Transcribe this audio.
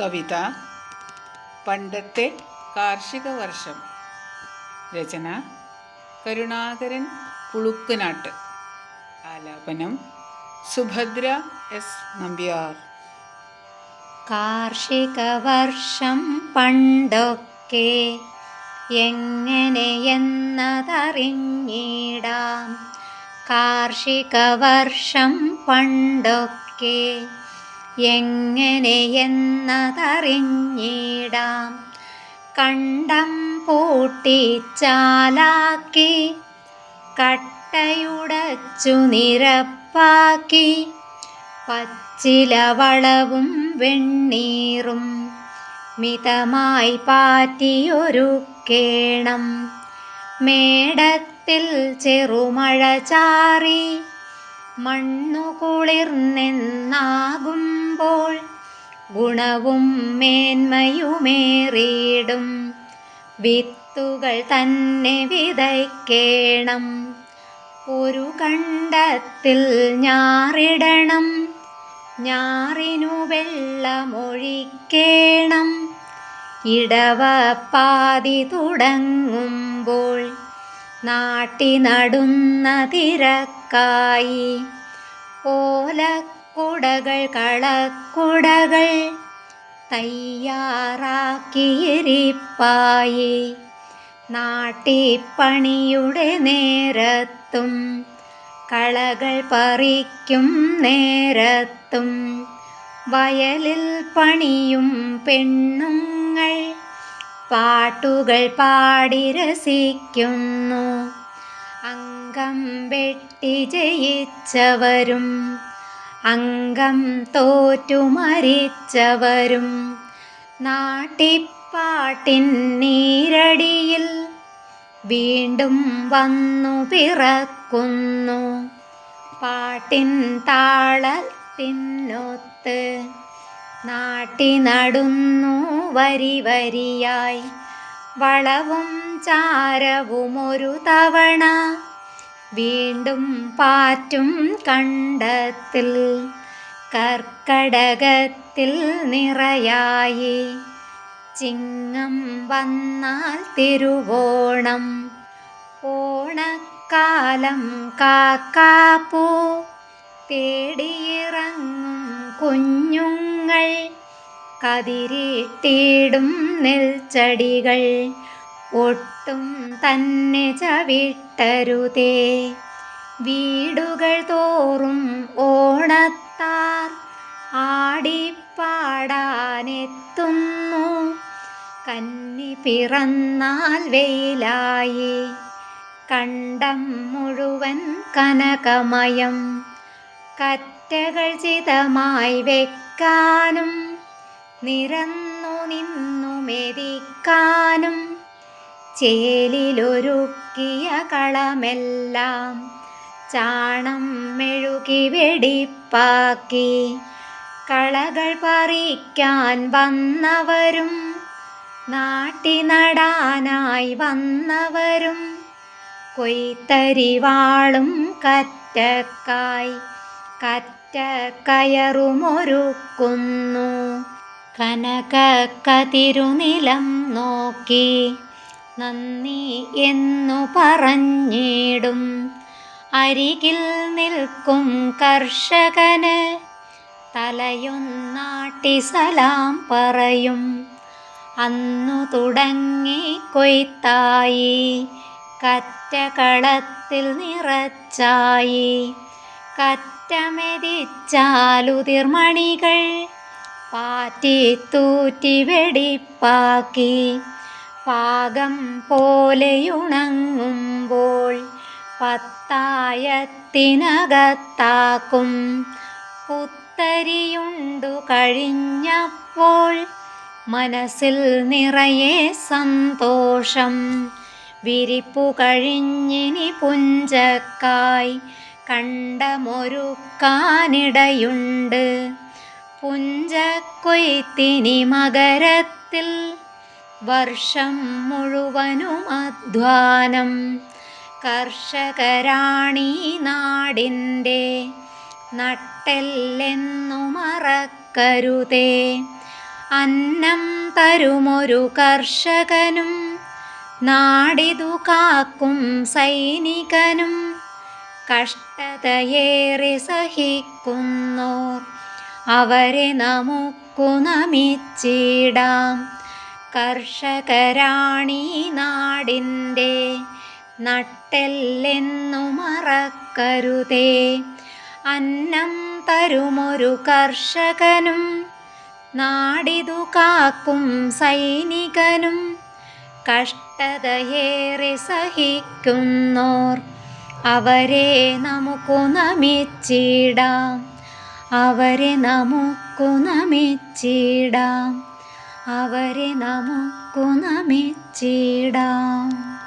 കവിത പണ്ടത്തെ കാർഷിക വർഷം. രചന കരുണാകരൻ പുളുക്കുനാട്ട്. ആലാപനം സുഭദ്ര എസ് നമ്പ്യാർ. കാർഷിക വർഷം പണ്ടൊക്കെ എങ്ങനെയെന്നതറിഞ്ഞിടാം കാർഷിക വർഷം പണ്ടൊക്കെ എങ്ങനെയെന്നതറിഞ്ഞിടാം കണ്ടം പൂട്ടിച്ചാലാക്കി കട്ടയുടച്ചു നിരപ്പാക്കി പച്ചില വളവും വെണ്ണീറും മിതമായി പാറ്റിയൊരുക്കേണം. മേടത്തിൽ ചെറുമഴ ചാറി മണ്ണു കുളിർന്നെന്നാകുമ്പോൾ ഗുണവും മേന്മയുമേറിയിടും. വിത്തുകൾ തന്നെ വിതയ്ക്കേണം. ഒരു കണ്ടത്തിൽ ഞാറിടണം. ഞാറിനു വെള്ളമൊഴിക്കേണം. ഇടവപ്പാതി തുടങ്ങുമ്പോൾ നാട്ടി നടുന്ന തിരക്കായി ഓലക്കുടകൾ കളക്കുടകൾ തയ്യാറാക്കിയിരിപ്പായി നാട്ടിപ്പണിയുടെ നേരത്തും കളകൾ പറിക്കും നേരത്തും വയലിൽ പണിയും പെണ്ണുങ്ങൾ പാട്ടുകൾ പാടി രസിക്കുന്നു. അംഗം വെട്ടി ജയിച്ചവരും അംഗം തോറ്റു മരിച്ചവരും നാട്ടിപ്പാട്ടിൻ നീരടിയിൽ വീണ്ടും വന്നു പിറക്കുന്നു. പാട്ടിൻ താളത്തിനൊത്ത് നാട്ടി നടന്നു വരി വരിയായി വളവും ചാരവും ഒരു തവണ വീണ്ടും പാറ്റും കണ്ടത്തിൽ കർക്കടകത്തിൽ നിറയായി. ചിങ്ങം വന്നാൽ തിരുവോണം ഓണക്കാലം കാക്കാപ്പൂ. തേടിയിറങ്ങും കുഞ്ഞുങ്ങൾ കതിരിട്ടിടും നെൽച്ചടികൾ. ഒട്ടും തന്നെ ചവിട്ടരുതേ. വീടുകൾ തോറും ഓണത്താർ ആടിപ്പാടാനെത്തുന്നു. കന്നി പിറന്നാൽ വെയിലായി. കണ്ടം മുഴുവൻ കനകമയം. കറ്റകൾ ചിതമായി വെക്കാനും നിരന്നു നിന്നു മെതിക്കാനും ചേലിലൊരുക്കിയ കളമെല്ലാം ചാണം മെഴുകി വെടിപ്പാക്കി കളകൾ പറിക്കാൻ വന്നവരും നാട്ടി നടാനായി വന്നവരും കൊയ്ത്തരിവാളും കറ്റക്കായി കറ്റ കയറുമൊരുക്കുന്നു കനക കതിരുനിലം നോക്കി നന്ദി എന്നു പറഞ്ഞിടും. അരികിൽ നിൽക്കും കർഷകന് തലയൊന്നാട്ടി സലാം പറയും. അന്നു തുടങ്ങി കൊയ്ത്തായി കറ്റകളത്തിൽ നിറച്ചായി. കറ്റമെതിച്ചാലുതിർമണികൾ പാറ്റി തൂറ്റി വെടിപ്പാക്കി. പാകം പോലെയുണങ്ങുമ്പോൾ പത്തായത്തിനകത്താക്കും. പുത്തരിയുണ്ടു കഴിഞ്ഞപ്പോൾ മനസ്സിൽ നിറയെ സന്തോഷം. വിരിപ്പു കഴിഞ്ഞിനി പുഞ്ചക്കായി കണ്ടമൊരുക്കാനിടയുണ്ട്. പുഞ്ചക്കൊയ്ത്തിനി മകരത്തിൽ വർഷം മുഴുവനും അധ്വാനം. കർഷകരാണീ നാടിന്റെ നട്ടെല്ലെന്നു മറക്കരുതേ. അന്നം തരുമൊരു കർഷകനും നാടിതു കാക്കും സൈനികനും കഷ്ടതയേറെ സഹിക്കുന്നോർ അവരെ നമുക്കു നമിച്ചിടാം. കർഷകരാണീ നാടിന്റെ നട്ടെല്ലെന്നു മറക്കരുതേ. അന്നം തരുമൊരു കർഷകനും നാടിതു കാക്കും സൈനികനും കഷ്ടതയേറെ സഹിക്കുന്നോർ അവരെ നമുക്കു നമിച്ചിടാം. അവരെ നമുക്കു നമിച്ചിടാം. അവരെ നമുക്കു നമിച്ചിടാം.